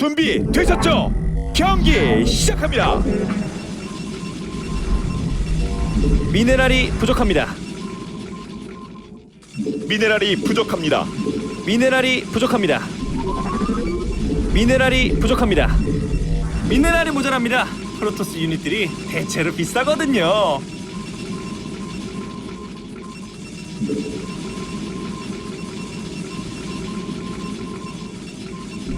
준비 되셨죠? 경기 시작합니다. 미네랄이 부족합니다. 미네랄이 부족합니다. 미네랄이 부족합니다. 미네랄이 부족합니다. 미네랄이 모자랍니다. 프로토스 유닛들이 대체로 비싸거든요.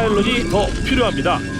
파일럿이 더 필요합니다.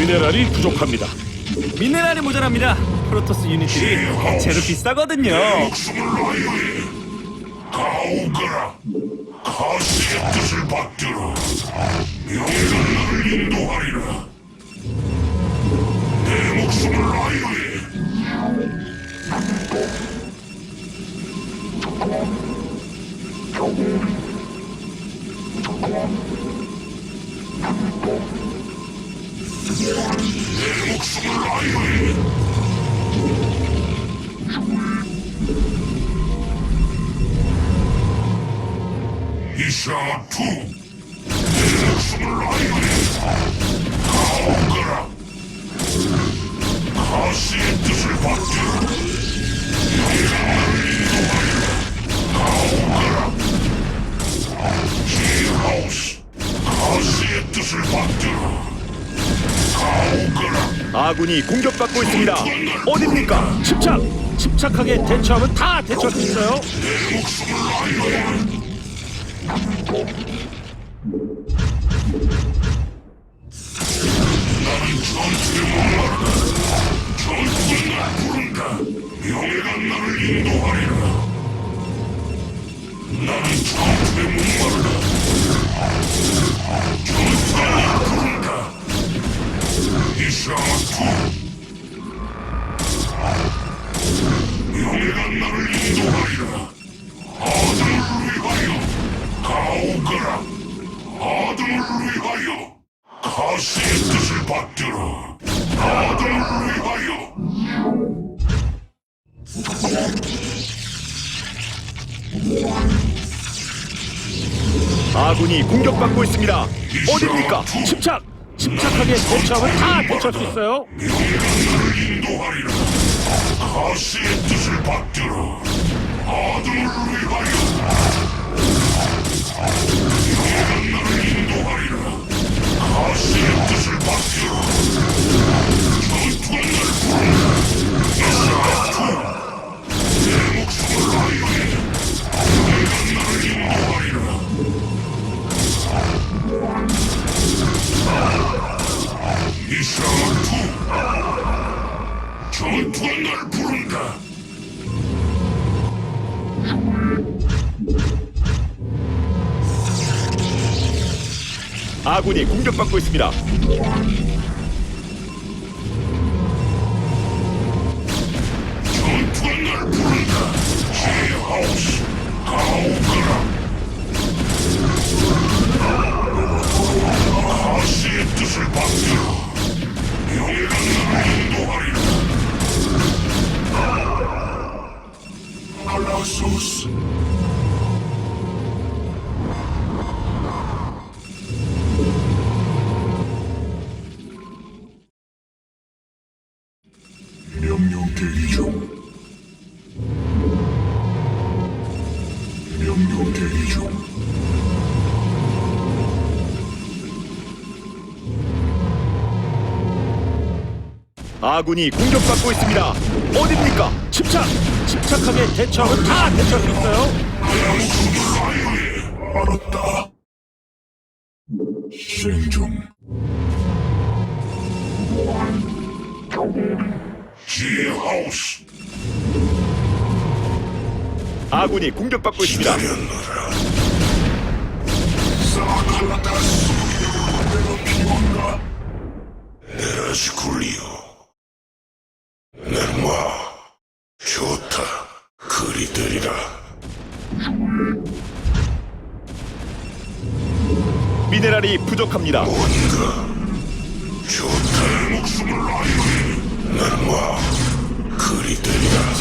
미네랄이 부족합니다. 미네랄이 모자랍니다. 프로토스 유닛들이 대체로 비싸거든요. 가오거라 가시의 뜻을 받들어 명예가 나를 인도하리라 내 목숨을 내 이샤 투내 목숨을 아이오에 가오거라. 가시의 뜻을 받들어 나를 인도하리라. 가오거라. 히하우스 가시의 뜻을 받들어 가오거라 아군이 공격받고 있습니다. 어딥니까? 침착! 침착하게 대처하면 다 대처할 수 있어요. 나는 전투에 목마르다 전투 위하여 가시의 뜻을 받들어 아들을 위하여 아군이 공격받고 있습니다. 어딥니까? 침착! 침착하게 대처하면 다 대처할 수 있어요. 나를 인도하리라 가시의 뜻을 받들어 아들을 위하여 아군이 공격받고 있습니다. 가시의 뜻을 받들어 나를 인도하리라 알라소스 명령 대기 중. 명령 대기 중. 아군이 공격받고 있습니다. 어딥니까? 침착! 침착하게 대처하면 다 대처할 수 있어요. 알았다 생존 지하우스 아군이 공격받고 있습니다. 기다렸노라 미네랄이 부족합니다. 뭔가 좋다 목숨을 알고 있는 와 그리 들려.